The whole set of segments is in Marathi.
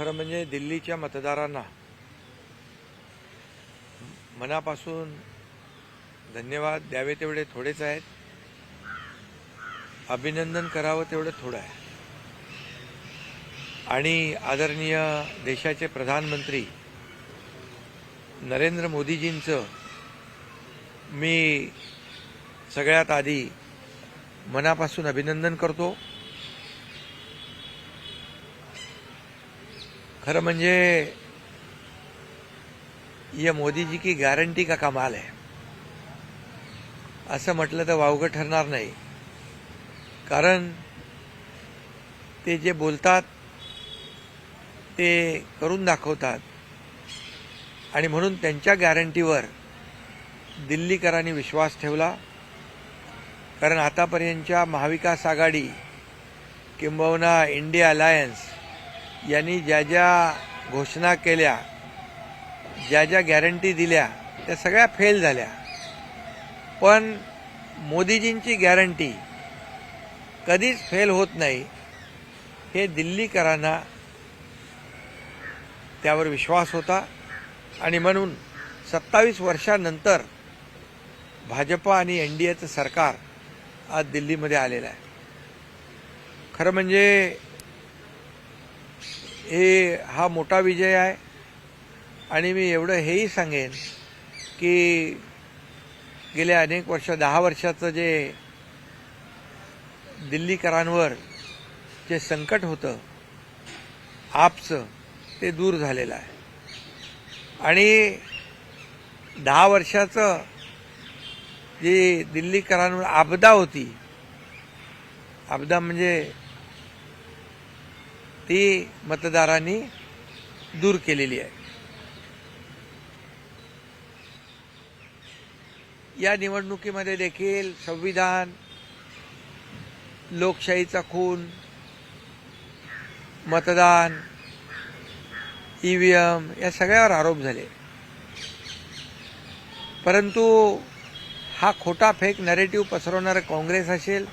खरं म्हणजे दिल्लीच्या मतदारांना मनापासून धन्यवाद द्यावे तेवढे थोडेच आहेत. अभिनंदन करावं तेवढं थोडं आहे. आणि आदरणीय देशाचे प्रधानमंत्री नरेंद्र मोदीजींचं मी सगळ्यात आधी मनापासून अभिनंदन करतो. खरं म्हणजे ये मोदी जी की गॅरंटी का कमाल आहे असं म्हटलं तर वावगं ठरणार नाही. कारण ते जे बोलतात ते करून दाखवतात. आणि म्हणून त्यांच्या गॅरंटीवर दिल्लीकरांनी विश्वास ठेवला. कारण आतापर्यंतच्या महाविकास आघाडी किंबहुना इंडिया अलायन्स यांनी ज्या ज्या घोषणा केल्या ज्या ज्या गॅरंटी दिल्या त्या सगळ्या फेल झाल्या. पण मोदीजींची गॅरंटी कधीच फेल होत नाही हे दिल्लीकरांना त्यावर विश्वास होता. आणि म्हणून सत्तावीस वर्षानंतर भाजपा आणि एन डी एचं सरकार आज दिल्लीमध्ये आलेलं आहे. खरं म्हणजे हे हा मोठा विजय आहे. आणि मी एवढं हेही सांगेन की गेल्या अनेक वर्ष दहा वर्षाचं जे दिल्लीकरांवर जे संकट होतं आपचं ते दूर झालेलं आहे. आणि दहा वर्षाचं जी दिल्लीकरांवर आपदा होती आपदा म्हणजे ती मतदारांनी दूर केलेली आहे. या निवडणुकीमध्ये देखील संविधान लोकशाहीचा खून मतदान ईव्हीएम या सगळ्यावर आरोप झाले. परंतु हा खोटा फेक नरेटिव्ह पसरवणारं काँग्रेस असेल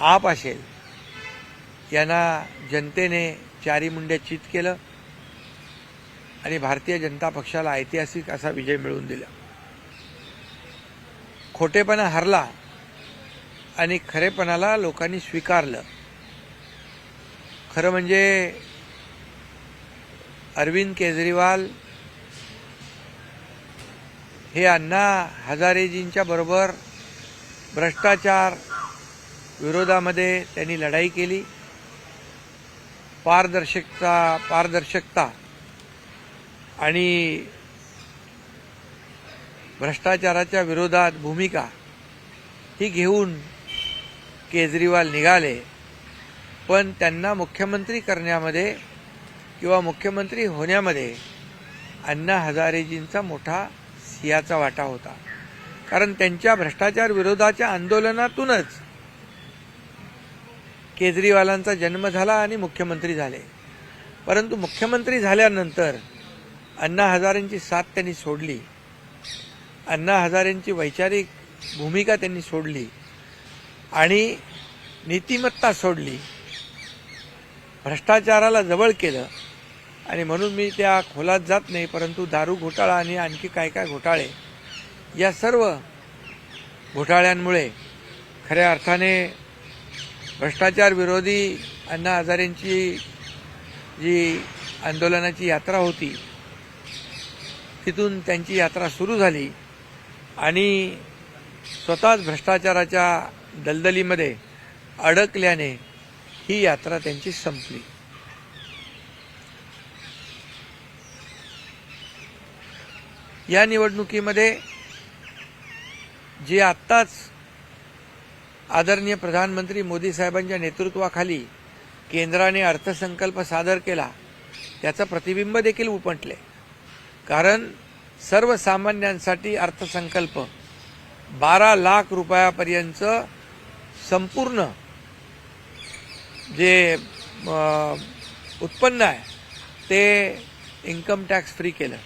आप असेल यांना जनतेने चारी मुंड्या चित केलं आणि भारतीय जनता पक्षाला ऐतिहासिक असा विजय मिळवून दिला. खोटेपणा हरला आणि खरेपणाला लोकांनी स्वीकारलं. खरं म्हणजे अरविंद केजरीवाल हे अण्णा हजारेजींच्या बरोबर भ्रष्टाचार विरोधामध्ये त्यांनी लढाई केली. पारदर्शकता पारदर्शकता. आणि भ्रष्टाचाराच्या विरोधात भूमिका ही घेऊन केजरीवाल निघाले. पण त्यांना मुख्यमंत्री करण्यामध्ये किंवा मुख्यमंत्री होण्यामध्ये अण्णा हजारेजींचा मोठा सियाचा वाटा होता. कारण त्यांच्या भ्रष्टाचार विरोधाच्या आंदोलनातूनच केजरीवालांचा जन्म झाला आणि मुख्यमंत्री झाले. परंतु मुख्यमंत्री झाल्यानंतर अण्णा हजारेंची साथ त्यांनी सोडली. अण्णा हजारेंची वैचारिक भूमिका त्यांनी सोडली आणि नीतिमत्ता सोडली. भ्रष्टाचाराला जवळ केलं आणि म्हणून मी त्या खोलात जात नाही परंतु दारू घोटाळा आणि आणखी काय काय घोटाळे या सर्व घोटाळ्यांमुळे खऱ्या अर्थाने भ्रष्टाचार विरोधी अण्णा हजारेंची जी आंदोलनाची यात्रा होती तिथून त्यांची यात्रा सुरू झाली आणि स्वतःच भ्रष्टाचाराच्या दलदलीमध्ये अडकल्याने ही यात्रा त्यांची संपली. या निवडणुकीमध्ये जे आत्ताच आदरणीय प्रधानमंत्री मोदी साहेबांच्या नेतृत्वाखाली केंद्राने अर्थसंकल्प सादर केला त्याचं प्रतिबिंब देखील उपटले. कारण सर्वसामान्यांसाठी अर्थसंकल्प बारा लाख रुपयापर्यंत संपूर्ण जे उत्पन्न आहे ते इन्कम टॅक्स फ्री केलं.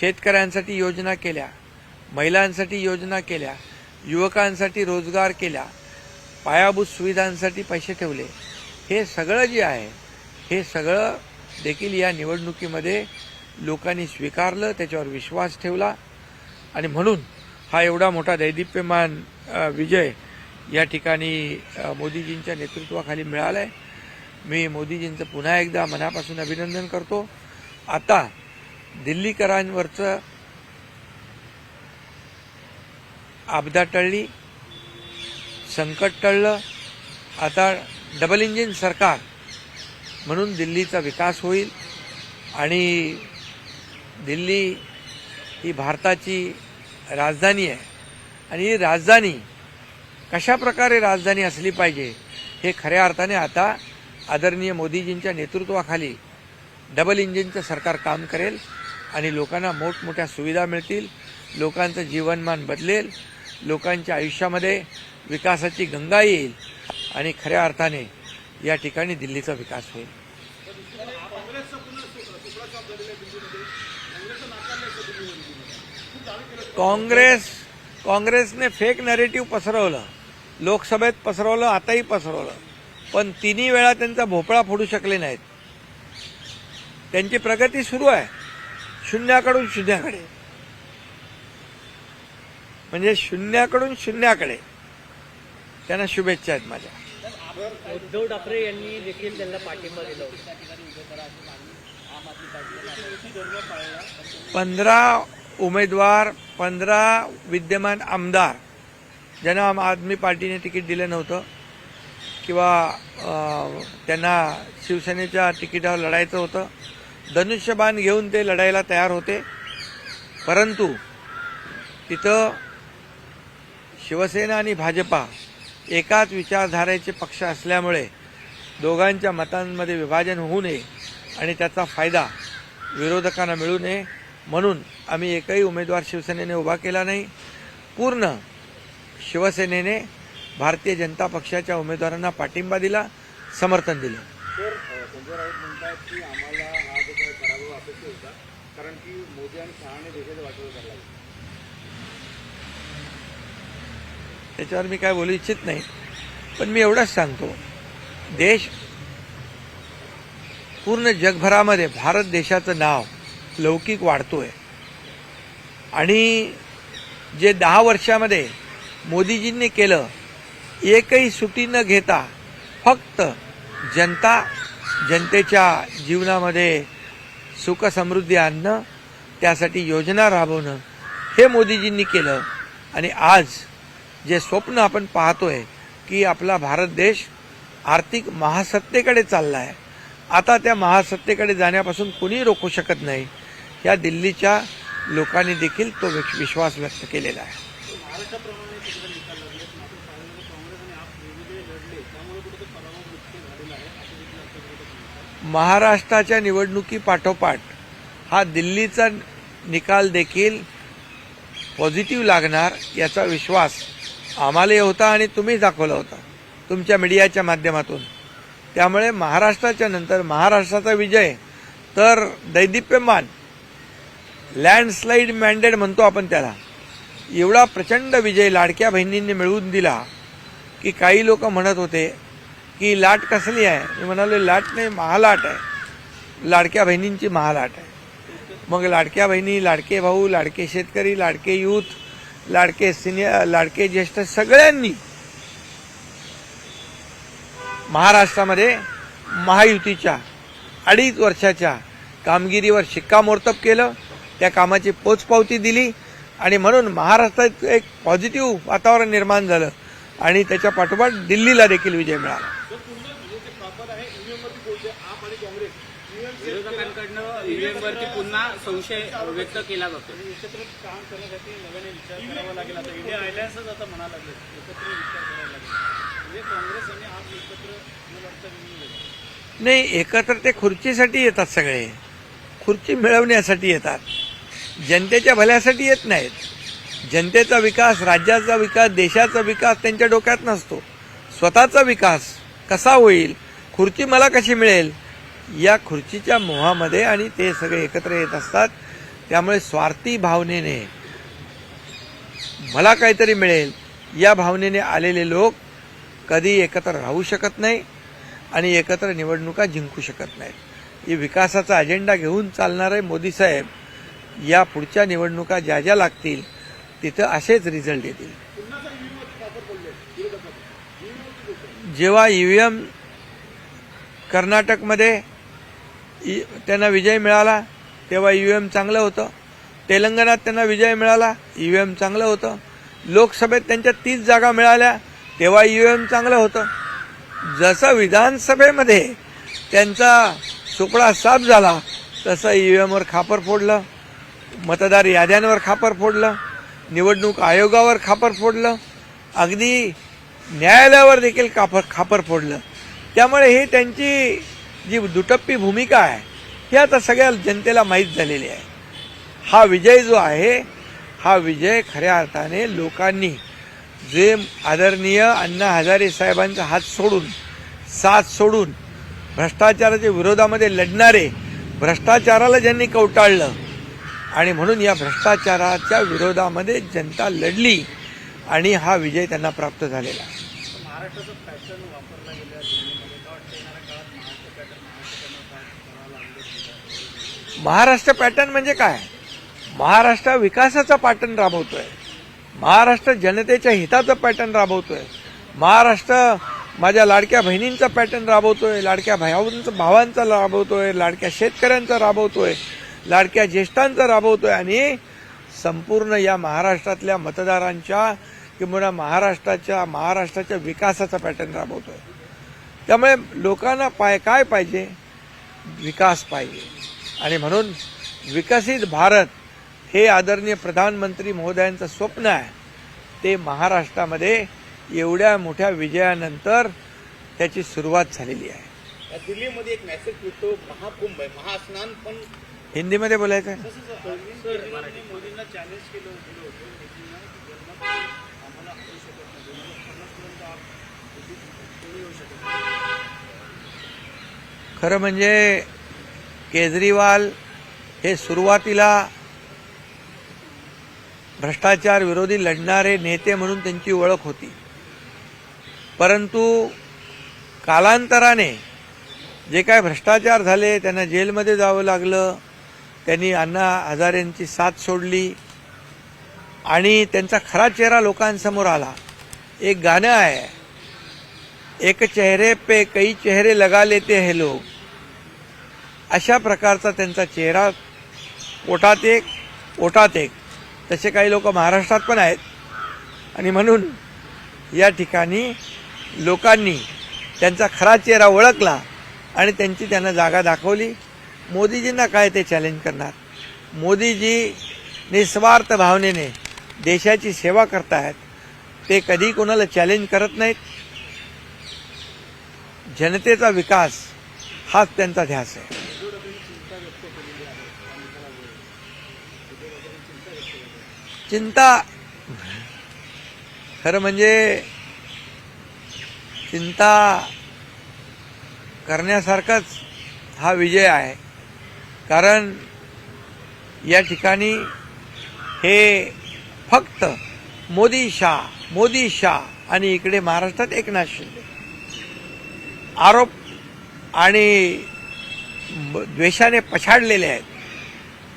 शेतकऱ्यांसाठी योजना केल्या महिलांसाठी योजना केल्या युवकांसाठी रोजगार केल्या पायाभूत सुविधांसाठी पैसे ठेवले हे सगळं जे आहे हे सगळं देखील या निवडणुकीमध्ये लोकांनी स्वीकारलं त्याच्यावर विश्वास ठेवला. आणि म्हणून हा एवढा मोठा दैदिप्यमान विजय या ठिकाणी मोदीजींच्या नेतृत्वाखाली मिळाला आहे मी मोदीजींचं पुन्हा एकदा मनापासून अभिनंदन करतो. आता दिल्लीकरांवरचं आपदा टळली संकट टळलं आता डबल इंजिन सरकार म्हणून दिल्लीचा विकास होईल आणि दिल्ली ही भारताची राजधानी आहे. आणि ही राजधानी कशा प्रकारे राजधानी असली पाहिजे हे खऱ्या अर्थाने आता आदरणीय मोदीजींच्या नेतृत्वाखाली डबल इंजिनचं सरकार काम करेल आणि लोकांना मोठमोठ्या सुविधा मिळतील लोकांचं जीवनमान बदलेल लोकांच्या आयुष्यामध्ये विकासाची गंगा येईल आणि खऱ्या अर्थाने या ठिकाणी दिल्लीचा विकास होईल. काँग्रेस काँग्रेसने फेक नॅरेटिव्ह पसरवलं. लोकसभेत पसरवलं आताही पसरवलं. पण तिन्ही वेळा त्यांचा भोपळा फोडू शकले नाहीत. त्यांची प्रगती सुरू आहे. शून्याकडून शून्याकडे. म्हणजे शून्याकडून शून्याकडे. त्यांना शुभेच्छा आहेत माझ्या. उद्धव ठाकरे यांनी देखील त्यांना पाठिंबा दिला पंधरा उमेदवार पंधरा विद्यमान आमदार ज्यांना आम आदमी पार्टीने तिकीट दिलं नव्हतं किंवा त्यांना शिवसेनेच्या तिकिटावर लढायचं होतं. धनुष्यबाण घेऊन ते लढायला तयार होते. परंतु तिथं शिवसेना आणि भाजपा एकाच विचारधारेचे पक्ष असल्यामुळे दोघांच्या मतांमध्ये विभाजन होऊ नये आणि त्याचा फायदा विरोधकांना मिळू नये म्हणून आम्ही एकही उमेदवार शिवसेनेने उभा केला नाही. पूर्ण शिवसेनेने भारतीय जनता पक्षाच्या उमेदवारांना पाठिंबा दिला समर्थन दिलं तर अ, संजय राऊत म्हणतात की आम्हाला हा जो काही पराभव अपेक्षित होता कारण की मोदी आणि शहाने देशाचं वाटोळ करायला त्याच्यावर मी काय बोलू इच्छित नाही. पण मी एवढंच सांगतो. देश पूर्ण जगभरामध्ये भारत देशाचं नाव लौकिक वाढतोय. आणि जे दहा वर्षामध्ये मोदीजींनी केलं एकही सुटी न घेता फक्त जनता जनतेच्या जीवनामध्ये सुख समृद्धी आणणं त्यासाठी योजना राबवणं हे मोदीजींनी केलं. आणि आज जे स्वप्न आपण पाहतोय की आपला भारत देश आर्थिक महासत्तेकडे चालला आहे आता त्या महासत्तेकडे जाण्यापासून कोणी रोखू शकत नाही. या दिल्लीच्या लोकांनी देखील तो विश- विश्वास व्यक्त केलेला आहे. महाराष्ट्राच्या निवडणुकीपाठोपाठ हा दिल्लीचा निकाल देखील पॉझिटिव्ह लागणार याचा विश्वास आम्हालाही होता आणि तुम्ही दाखवला होता तुमच्या मीडियाच्या माध्यमातून. त्यामुळे महाराष्ट्राच्या नंतर महाराष्ट्राचा विजय तर दैदिप्यमान लँडस्लाईड मॅन्डेट म्हणतो आपण त्याला. एवढा प्रचंड विजय लाडक्या बहिणींनी मिळवून दिला की काही लोक म्हणत होते की लाट कसली आहे? मी म्हणालो लाट नाही महालाट आहे. लाडक्या बहिणींची महालाट आहे. मग लाडक्या बहिणी लाडके भाऊ लाडके शेतकरी लाडके यूथ लाडके सिनियर लाडके ज्येष्ठ सगळ्यांनी महाराष्ट्रामध्ये महायुतीच्या अडीच वर्षाच्या कामगिरीवर शिक्कामोर्तब केलं. त्या कामाची पोचपावती दिली आणि म्हणून महाराष्ट्रात एक पॉझिटिव्ह वातावरण निर्माण झालं आणि त्याच्या पाठोपाठ दिल्लीला देखील विजय मिळाला जर पूर्ण म्हणजे ते प्रॉपर आहे ईव्हीएमवरती बोलते आप आणि काँग्रेस ईव्हीएम विरोधकांकडनं ईव्हीएमवरती पुन्हा संशय व्यक्त केला जातो. एकत्र काम करण्यासाठी नव्याने विचार करावा लागेल. आता इंडिया अलायन्सच आता म्हणा लागले. एकत्र विचार करायला लागेल. म्हणजे काँग्रेस आणि आप एकत्र नाही एकत्र ते खुर्चीसाठी येतात सगळे. खुर्ची मिळवण्यासाठी येतात. जनतेच्या भल्यासाठी येत नाहीत. जनतेचा विकास राज्याचा विकास देशाचा विकास त्यांच्या डोक्यात नसतो. स्वतःचा विकास कसा होईल? खुर्ची मला कशी मिळेल? या खुर्चीच्या मोहामध्ये आणि ते सगळे एकत्र येत असतात. त्यामुळे स्वार्थी भावनेने मला काहीतरी मिळेल. या भावनेने आलेले लोक कधी एकत्र राहू शकत नाही आणि एकत्र निवडणुका जिंकू शकत नाहीत. ही विकासाचा अजेंडा घेऊन चालणारे मोदी साहेब या पुढच्या निवडणुका ज्या ज्या लागतील तिथं असेच रिझल्ट येतील. जेव्हा ई व्ही एम कर्नाटकमध्ये त्यांना विजय मिळाला तेव्हा ईव्हीएम चांगलं होतं. तेलंगणात त्यांना विजय मिळाला ईव्हीएम चांगलं होतं. लोकसभेत त्यांच्या तीस जागा मिळाल्या तेव्हा ईव्हीएम चांगलं होतं. जसं विधानसभेमध्ये त्यांचा सुपडा साफ झाला तसं ईव्हीएमवर खापर फोडलं मतदार याद्यांवर खापर फोडलं निवडणूक आयोगावर खापर फोडलं अगदी न्यायालयावर देखील खापर खापर फोडलं. त्यामुळे ही त्यांची जी दुटप्पी भूमिका आहे ही आता सगळ्या जनतेला माहीत झालेली आहे. हा विजय जो आहे हा विजय खऱ्या अर्थाने लोकांनी जे आदरणीय अण्णा हजारे साहेबांचा हात सोडून साथ सोडून भ्रष्टाचाराच्या विरोधामध्ये लढणारे भ्रष्टाचाराला ज्यांनी कवटाळलं आणि म्हणून या भ्रष्टाचाराच्या विरोधामध्ये जनता लढली आणि हा विजय त्यांना प्राप्त झालेला आहे. महाराष्ट्राचं पॅटर्न वापरला गेला दिल्लीमध्ये का वाटतं येणाऱ्या काळात महाराष्ट्र पॅटर्न महाराष्ट्र पॅटर्न म्हणजे काय? महाराष्ट्र विकासाचा पॅटर्न राबवतोय. महाराष्ट्र जनतेच्या हिताचं पॅटर्न राबवतोय. महाराष्ट्र माझ्या लाडक्या बहिणींचा पॅटर्न राबवतोय लाडक्या भावांचा भावांचा राबवतोय लाडक्या शेतकऱ्यांचा राबवतोय लाडक्या ज्येष्ठांचा राबवतोय आणि संपूर्ण या महाराष्ट्रातल्या मतदारांच्या किंवा महाराष्ट्राच्या महाराष्ट्राच्या विकासाचा पॅटर्न राबवतोय. त्यामुळे लोकांना पाय काय पाहिजे? विकास पाहिजे. आणि म्हणून विकसित भारत हे आदरणीय प्रधानमंत्री महोदयांचं स्वप्न आहे. ते महाराष्ट्रामध्ये एवढ्या मोठ्या विजयानंतर त्याची सुरुवात झालेली आहे. दिल्लीमध्ये एक मेसेज मिळतो महाकुंभ आहे. महास्नान पण हिंदीमध्ये बोलायचं आहे? मोदींना चॅलेंज केलं खरं म्हणजे केजरीवाल हे सुरुवातीला भ्रष्टाचार विरोधी लढणारे नेते म्हणून त्यांची ओळख होती. परंतु कालांतराने जे काय भ्रष्टाचार झाले त्यांना जेलमध्ये जावं लागलं त्यांनी अण्णा हजारेंची साथ सोडली आणि त्यांचा खरा चेहरा लोकांसमोर आला. एक गाणं आहे एक चेहरे पे कई चेहरे लगा लेते हैं लोग. अशा प्रकारचा त्यांचा चेहरा पोटात एक ओटात एक. तसे काही लोक महाराष्ट्रात पण आहेत. आणि म्हणून या ठिकाणी लोकांनी त्यांचा खरा चेहरा ओळखला आणि त्यांची त्यांना जागा दाखवली. मोदीजींना काय ते चॅलेंज करणार? मोदीजी निस्वार्थ भावनेने देशाची सेवा करतायत ते कधी कोणाला चॅलेंज करत नाहीत. जनतेचा विकास हाच त्यांचा ध्यास आहे. चिंता. खरं म्हणजे चिंता करण्यासारखाच हा विजय आहे. कारण या ठिकाणी हे फक्त मोदी शाह मोदी शाह आणि इकडे महाराष्ट्रात एकनाथ शिंदे. आरोप आणि द्वेषाने पछाडलेले आहेत.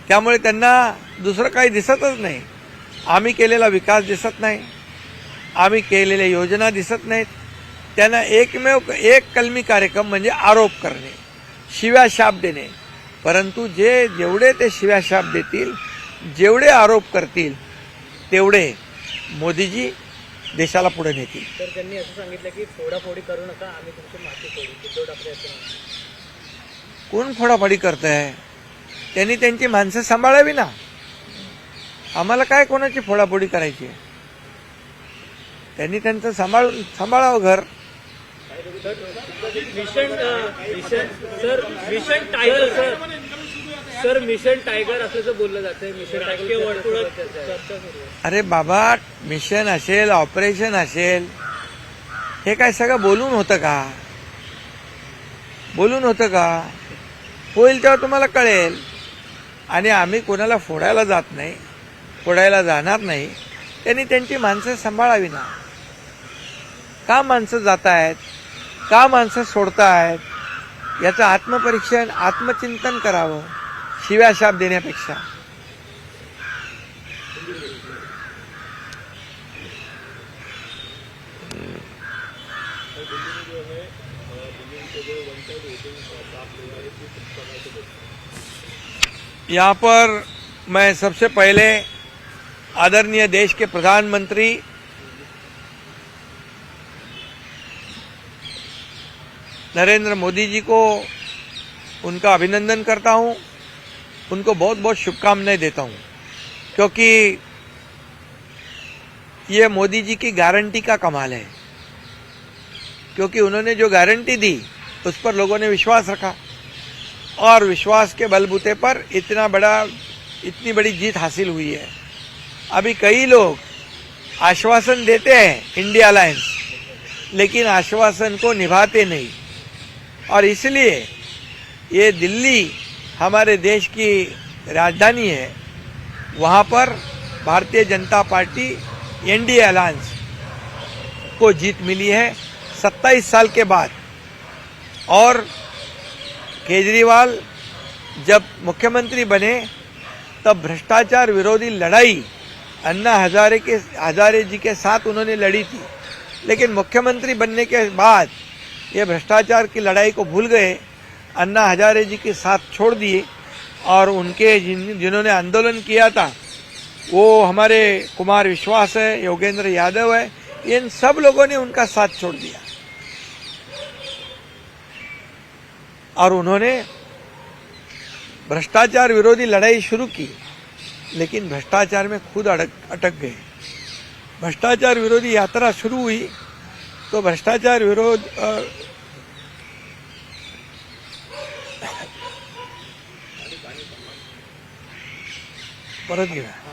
त्यामुळे त्यांना दुसरं काही दिसतच नाही. आम्ही केलेला विकास दिसत नाही. आम्ही केलेल्या योजना दिसत नाहीत. त्यांना एकमेव एक कलमी कार्यक्रम म्हणजे आरोप करणे शिव्या शाप देणे. परंतु जे जेवढे ते शिव्या शाप देतील जेवढे आरोप करतील तेवढे मोदीजी देशाला पुढे नेतील. तर त्यांनी असं सांगितलं की फोडाफोडी करू नका आम्ही तुमची माती फोडू. कोण फोडाफोडी करत आहे त्यांनी त्यांची माणसं सांभाळावी ना. आम्हाला काय कोणाची फोडाफोडी करायची? आहे? त्यांनी त्यांचं सांभाळ सांभाळावं घर. Mission sir mission tiger sir sir mission tiger असल्याचं बोललं जातंय मिशन टायगर अरे बाबा मिशन असेल ऑपरेशन असेल हे काय सगळं बोलून होतं का? बोलून होतं का? होईल तेव्हा तुम्हाला कळेल. आणि आम्ही कोणाला फोडायला जात नाही. फोडायला जाणार नाही त्यांनी त्यांची माणसं सांभाळावी ना. का माणसं जात आहेत का माणसं सोडतायत? याचं आत्मपरीक्षण आत्मचिंतन करावं शिव्या शाप देण्यापेक्षा. यहाँ पर मैं सबसे पहले आदरणीय देश के प्रधानमंत्री, नरेंद्र मोदी जी को उनका अभिनंदन करता हूँ, उनको बहुत बहुत शुभकामनाएँ देता हूँ, क्योंकि ये मोदी जी की गारंटी का कमाल है, क्योंकि उन्होंने जो गारंटी दी, उस पर लोगों ने विश्वास रखा, और विश्वास के बलबूते पर इतना बड़ा, इतनी बड़ी जीत हासिल हुई है। अभी कई लोग आश्वासन देते हैं इंडिया अलायंस, लेकिन आश्वासन को निभाते नहीं। और इसलिए ये दिल्ली हमारे देश की राजधानी है। वहाँ पर Bharatiya Janata party, NDA alliance को जीत मिली है। 27 साल के बाद और केजरीवाल जब मुख्यमंत्री बने, तब भ्रष्टाचार विरोधी लड़ाई अन्ना हजारे के, हजारे जी के साथ उन्होंने लड़ी थी। लेकिन मुख्यमंत्री बनने के बाद ये भ्रष्टाचार की लड़ाई को भूल गए, अन्ना हजारे जी के साथ छोड़ दिए और उनके जिन, जिन्होंने आंदोलन किया था, वो हमारे कुमार विश्वास है, योगेंद्र यादव है, इन सब लोगों ने उनका साथ छोड़ दिया। और उन्होंने भ्रष्टाचार विरोधी लड़ाई शुरू की। लेकिन भ्रष्टाचार में खुद अटक अटक गए। भ्रष्टाचार विरोधी यात्रा शुरू हुई तो भ्रष्टाचार विरोध परत घ्या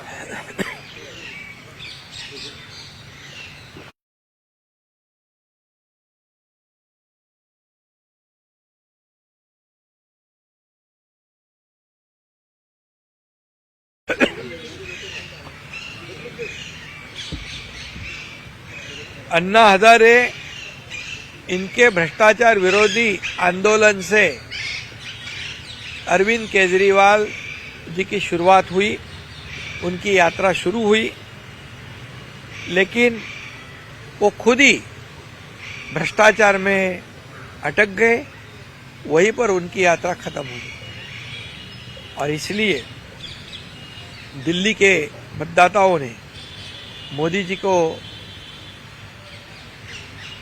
अन्ना हजारे इनके भ्रष्टाचार विरोधी आंदोलन से अरविंद केजरीवाल जी की शुरुआत हुई, उनकी यात्रा शुरू हुई, लेकिन वो खुद ही भ्रष्टाचार में अटक गए, वहीं पर उनकी यात्रा खत्म हुई। और इसलिए दिल्ली के मतदाताओं ने मोदी जी को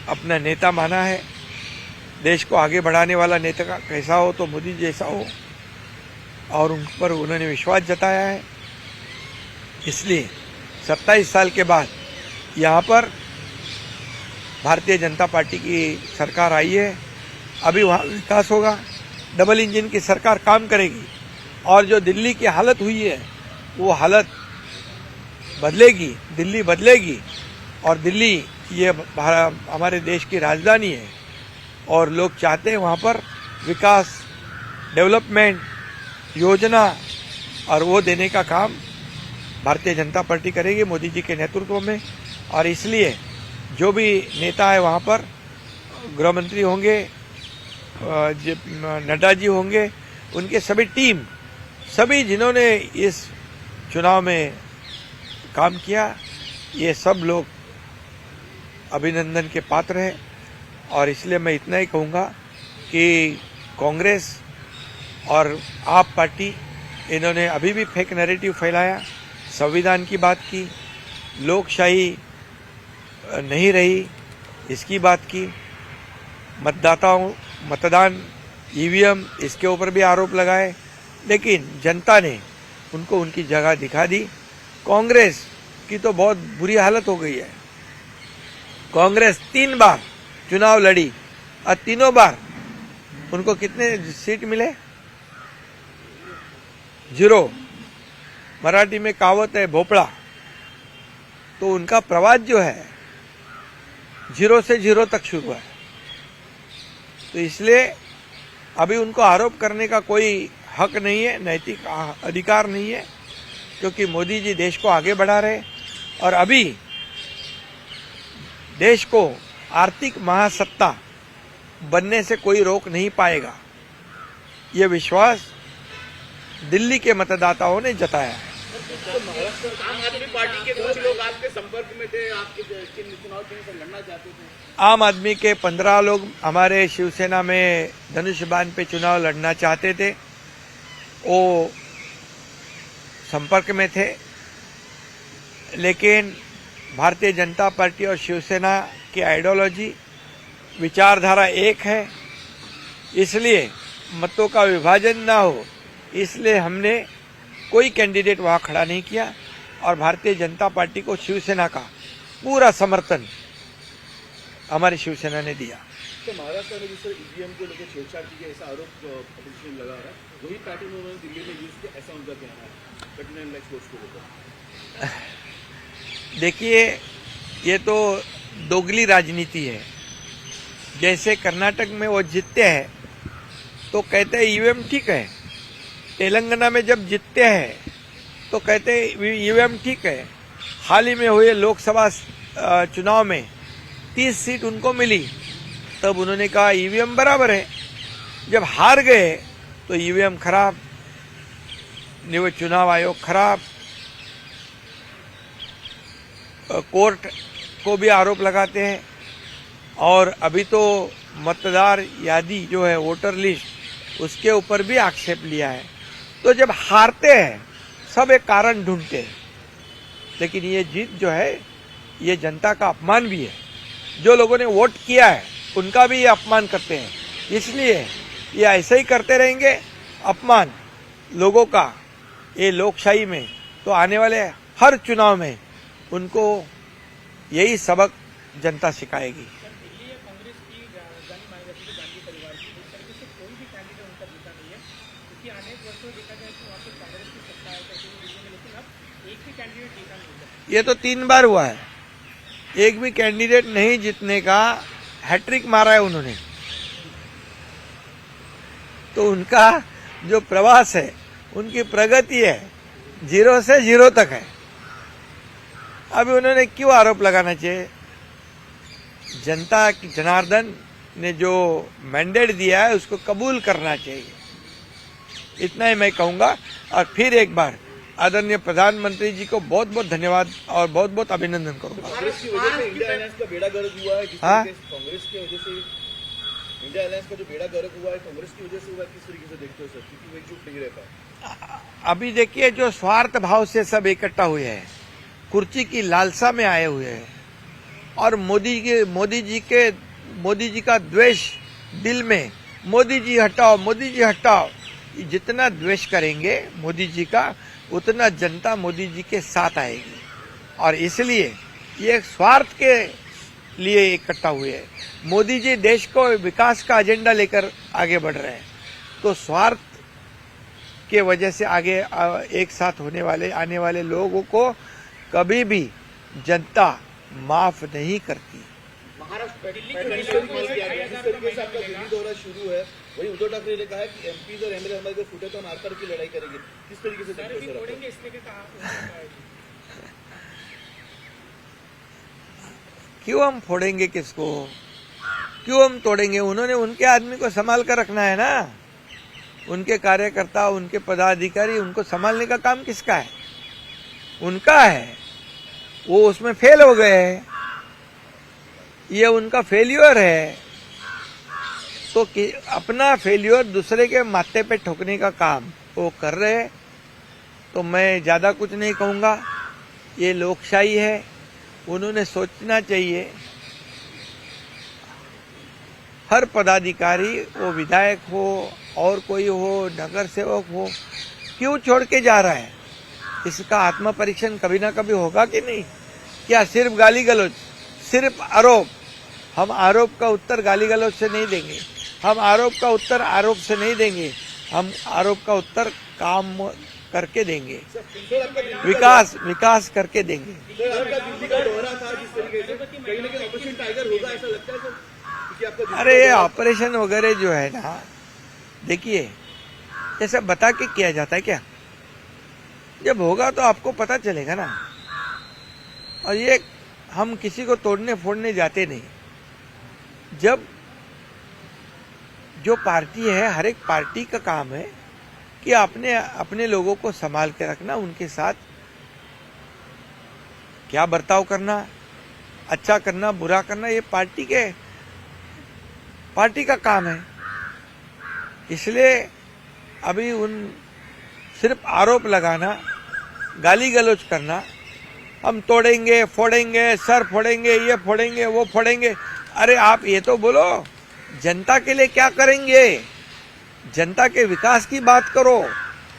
अपना नेता माना है। देश को आगे बढ़ाने वाला नेता का कैसा हो तो मोदी जैसा हो। और उन पर उन्होंने विश्वास जताया है। इसलिए 27 साल के बाद यहाँ पर भारतीय जनता पार्टी की सरकार आई है। अभी वहाँ विकास होगा। डबल इंजन की सरकार काम करेगी। और जो दिल्ली की हालत हुई है, वो हालत बदलेगी। दिल्ली बदलेगी। और दिल्ली ये हमारे देश की राजधानी है और लोग चाहते हैं वहाँ पर विकास, डेवलपमेंट, योजना और वो देने का काम भारतीय जनता पार्टी करेगी मोदी जी के नेतृत्व में। और इसलिए जो भी नेता है वहाँ पर गृह मंत्री होंगे नड्डा जी होंगे, उनके सभी टीम, सभी जिन्होंने इस चुनाव में काम किया, ये सब लोग अभिनंदन के पात्र हैं। और इसलिए मैं इतना ही कहूँगा कि कांग्रेस और आप पार्टी, इन्होंने अभी भी फेक नैरेटिव फैलाया, संविधान की बात की, लोकशाही नहीं रही, इसकी बात की। मतदाताओं, मतदान ईवीएम इसके ऊपर भी आरोप लगाए, लेकिन जनता ने उनको उनकी जगह दिखा दी। कांग्रेस की तो बहुत बुरी हालत हो गई है। कांग्रेस तीन बार चुनाव लड़ी और तीनों बार उनको कितने सीट मिले? ज़ीरो। मराठी में कहावत है, भोपड़ा। तो उनका प्रवास जो है, ज़ीरो से ज़ीरो तक शुरू है। तो इसलिए अभी उनको आरोप करने का कोई हक नहीं है, नैतिक अधिकार नहीं है, क्योंकि मोदी जी देश को आगे बढ़ा रहे और अभी देश को आर्थिक महासत्ता बनने से कोई रोक नहीं पाएगा। ये विश्वास दिल्ली के मतदाताओं ने जताया है। आम आदमी पार्टी के कुछ लोग आपके संपर्क में थे आपके चुनाव चिन्ह लड़ना चाहते थे। आम आदमी के पंद्रह लोग हमारे शिवसेना में धनुष बाण पे चुनाव लड़ना चाहते थे वो संपर्क में थे। लेकिन भारतीय जनता पार्टी और शिवसेना की आइडियोलॉजी विचारधारा एक है। इसलिए मतों का विभाजन ना हो इसलिए हमने कोई कैंडिडेट वहाँ खड़ा नहीं किया और भारतीय जनता पार्टी को शिवसेना का पूरा समर्थन हमारी शिवसेना ने दिया। तो महाराष्ट्र में जिस ईवीएम को लेकर छेड़छाड़ की गई ऐसा आरोप अपोजिशन लगा रहा है वही पैटर्न उन्होंने दिल्ली में यूज़ किया ऐसा उनका कहना है को लेकर। देखिए, ये तो दोगली राजनीति है। जैसे कर्नाटक में वो जीतते हैं तो कहते हैं ईवीएम ठीक है। तेलंगाना में जब जीतते हैं तो कहते हैं ईवीएम ठीक है। हाल ही में हुए लोकसभा चुनाव में तीस सीट उनको मिली, तब उन्होंने कहा ईवीएम बराबर है। जब हार गए तो ईवीएम खराब निव चुनाव आयोग खराब कोर्ट को भी आरोप लगाते हैं। और अभी तो मतदार यादी जो है, वोटर लिस्ट, उसके ऊपर भी आक्षेप लिया है। तो जब हारते हैं, सब एक कारण ढूंढते हैं। लेकिन ये जीत जो है, ये जनता का अपमान भी है। जो लोगों ने वोट किया है, उनका भी ये अपमान करते हैं। इसलिए ये ऐसे ही करते रहेंगे। अपमान लोगों का, ये लोकशाही में तो आने वाले हर चुनाव में उनको यही सबक जनता सिखाएगी। ये तो तीन बार हुआ है। एक भी कैंडिडेट नहीं जीतने का हैट्रिक मारा है उन्होंने। तो उनका जो प्रवास है, उनकी प्रगति है, ज़ीरो से ज़ीरो तक है। अभी उन्होंने क्यों आरोप लगाना चाहिए? जनता की जनार्दन ने जो मैंडेट दिया है उसको कबूल करना चाहिए। इतना ही मैं कहूँगा। और फिर एक बार आदरणीय प्रधानमंत्री जी को बहुत बहुत धन्यवाद और बहुत बहुत अभिनंदन करूँगा। हाँ? अभी देखिए जो स्वार्थ भाव से सब इकट्ठा हुए हैं कुर्सी की लालसा में आए हुए हैं। और मोदी के, मोदी जी के, मोदी जी का द्वेष दिल में, मोदी जी हटाओ, मोदी जी हटाओ। जितना द्वेष करेंगे मोदी जी का, उतना जनता मोदी जी के साथ आएगी। और इसलिए ये स्वार्थ के लिए इकट्ठा हुए हैं। मोदी जी देश को विकास का एजेंडा लेकर आगे बढ़ रहे हैं। तो स्वार्थ के वजह से आगे एक साथ होने वाले, आने वाले लोगों को कभी भी जनता माफ़ नहीं करती। है वही उद्धव ठाकरे ने कहा कि एमपी और एमएलए हमारे को फूटे तो हम आर की लड़ाई करेंगे। किस तरीके से देखते सर आप? क्यों हम फोड़ेंगे किसको? क्यों हम तोड़ेंगे? उन्होंने उनके आदमी को संभाल कर रखना है ना। उनके कार्यकर्ता उनके पदाधिकारी उनको संभालने का काम किसका है? उनका है। वो उसमें फेल हो गए हैं। ये उनका फेल्यूर है। तो कि- अपना फेल्यूर दूसरे के माथे पे ठोकने का काम वो कर रहे हैं। तो मैं ज़्यादा कुछ नहीं कहूँगा। ये लोकशाही है। उन्होंने सोचना चाहिए। हर पदाधिकारी वो विधायक हो, और कोई हो नगर सेवक हो, क्यों छोड़ के जा रहा है? इसका आत्म परीक्षण कभी ना कभी होगा कि नहीं? क्या सिर्फ़ गाली गलौज सिर्फ़ आरोप? हम आरोप का उत्तर गाली गलौज से नहीं देंगे। हम आरोप का उत्तर आरोप से नहीं देंगे। हम आरोप का उत्तर काम करके देंगे। विकास विकास करके देंगे। ऐसा अरे, ये ऑपरेशन वगैरह जो है ना, देखिए सब बता के किया जाता है क्या? जब होगा तो आपको पता चलेगा ना। और ये हम किसी को तोड़ने फोड़ने जाते नहीं। जब जो पार्टी है, हर एक पार्टी का काम है कि अपने अपने लोगों को संभाल के रखना, उनके साथ क्या बर्ताव करना अच्छा करना, बुरा करना, ये पार्टी के, पार्टी का काम है। इसलिए अभी उन सिर्फ़ आरोप लगाना गाली गलौज करना। हम तोड़ेंगे, फोड़ेंगे, सर फोड़ेंगे, ये फोड़ेंगे, वो फोड़ेंगे। अरे आप ये तो बोलो, जनता के लिए क्या करेंगे? जनता के विकास की बात करो।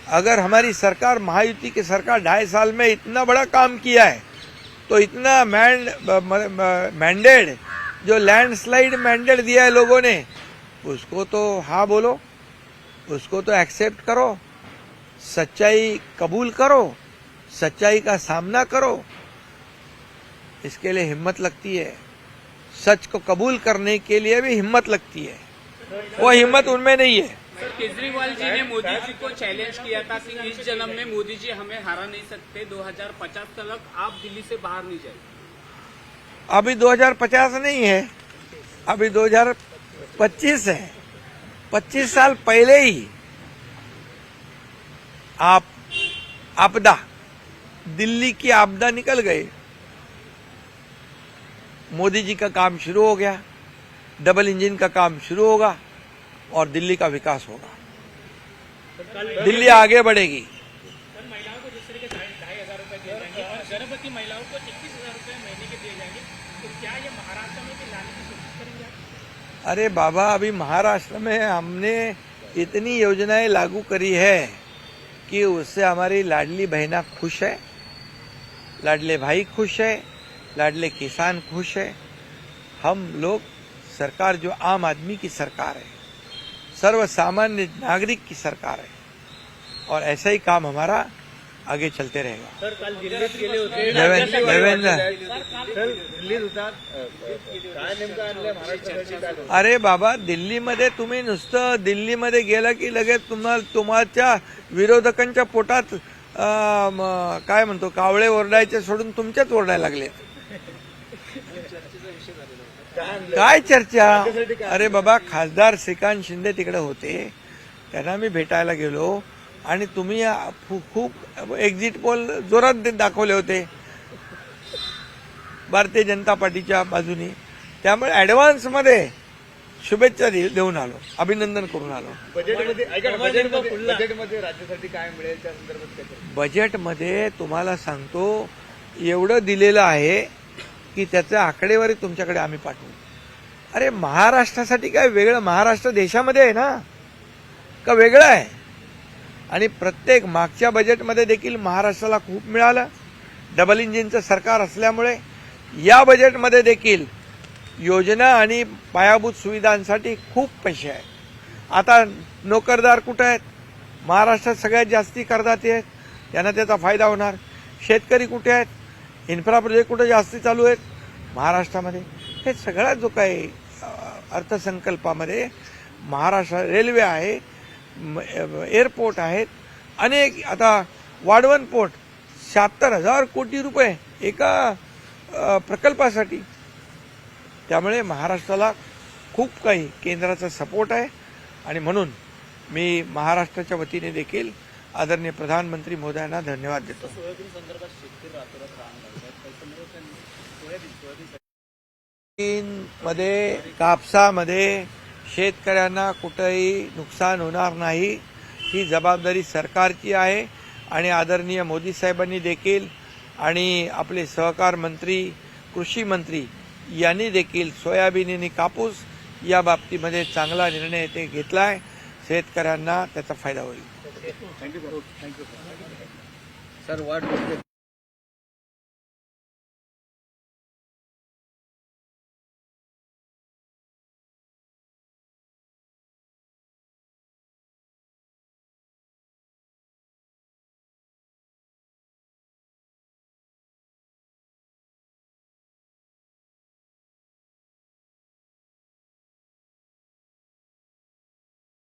अगर हमारी सरकार, महायुति की सरकार ढाई साल में इतना बड़ा काम किया है तो इतना मैंड मैंडेड, जो लैंडस्लाइड मैंडेड दिया है लोगों ने, उसको तो हाँ बोलो, उसको तो एक्सेप्ट करो, सच्चाई कबूल करो। सच्चाई का सामना करो। इसके लिए हिम्मत लगती है। सच को कबूल करने के लिए भी हिम्मत लगती है। वो हिम्मत उनमें नहीं है। केजरीवाल जी ने मोदी जी को चैलेंज किया था कि इस जन्म में मोदी जी हमें हरा नहीं सकते। 2050 तक आप दिल्ली से बाहर नहीं जाए अभी 2050 नहीं है। अभी 2025 है। 25 साल पहले ही आप आपदा दिल्ली की आपदा निकल गए मोदी जी का काम शुरू हो गया डबल इंजन का काम शुरू होगा और दिल्ली का विकास होगा। दिल्ली आगे बढ़ेगी। गर्भवती महिलाओं को इक्कीस हज़ार रुपए महीने के दिए जाएँगे तो क्या ये महाराष्ट्र में भी लाने की कोशिश करेंगे अरे बाबा अभी महाराष्ट्र में हमने इतनी योजनाएँ लागू करी है कि उससे हमारी लाडली बहना खुश है। लाडले भाई खुश है लाडले किसान खुश है। हम लोग सरकार जो आम आदमी की सरकार है सर्व सामान्य नागरिक की सरकार है और ऐसा ही काम हमारा आगे चलते रहेगा। देवेंद्र अरे बाबा दिल्लीमध्ये तुम्ही नुसतं दिल्लीमध्ये गेला की लगेच तुम्हाला तुमच्या विरोधकांच्या पोटात काय म्हणतो कावळे ओरडायचे सोडून तुमच्याच ओरडायला लागले. काय चर्चा? अरे बाबा खासदार श्रीकांत शिंदे तिकडे होते. त्यांना मी भेटायला गेलो. आणि तुम्ही खूप एक्झिट पोल जोरात दाखवले होते. भारतीय जनता पार्टीच्या बाजूनी. त्यामुळे ॲडव्हान्समध्ये शुभेच्छा दे- देऊन आलो. अभिनंदन करून आलो. बजेटमध्ये ऐका ना, बजेटमध्ये बजेटमध्ये राज्यासाठी काय मिळेल त्या संदर्भात काय चर्चा? बजेटमध्ये तुम्हाला सांगतो एवढं दिलेलं आहे की त्याचं आकडेवारी तुमच्याकडे आम्ही पाठवू. अरे महाराष्ट्रासाठी काय वेगळं? महाराष्ट्र देशामध्ये आहे ना? का वेगळं आहे? आणि प्रत्येक मागच्या बजेटमध्ये देखील महाराष्ट्राला खूप मिळालं. डबल इंजिनचं सरकार असल्यामुळे या बजेटमध्ये देखील योजना आणि पायाभूत सुविधांसाठी खूप पैसे आहेत. आता नोकरदार कुठं आहेत? महाराष्ट्रात सगळ्यात जास्ती करदाते आहेत. त्यांना त्याचा फायदा होणार. शेतकरी कुठे आहेत? इन्फ्रा प्रोजेक्ट कुठं जास्ती चालू आहेत? महाराष्ट्रामध्ये. हे सगळा जो काही अर्थसंकल्पामध्ये महाराष्ट्र रेल्वे आहे एअरपोर्ट आहेत. अनेक आता वाढवण पोर्ट शहात्तर हजार कोटी रुपये एका प्रकल्पासाठी त्यामुळे महाराष्ट्राला खूप काही केंद्राचा सपोर्ट आहे. आणि म्हणून मी महाराष्ट्राच्या वतीने देखील आदरणीय प्रधानमंत्री मोदयांना धन्यवाद देतो. मध्ये कापसामध्ये शेतकऱ्यांना कुठंही नुकसान होणार नाही ही जबाबदारी सरकारची आहे. आणि आदरणीय मोदी साहेबांनी देखील आणि आपले सहकार मंत्री कृषी मंत्री यांनी देखील सोयाबीन आणि कापूस या बाबतीमध्ये चांगला निर्णय ते घेतला आहे शेतकऱ्यांना त्याचा फायदा होईल. थँक्यू थँक्यू सर वाट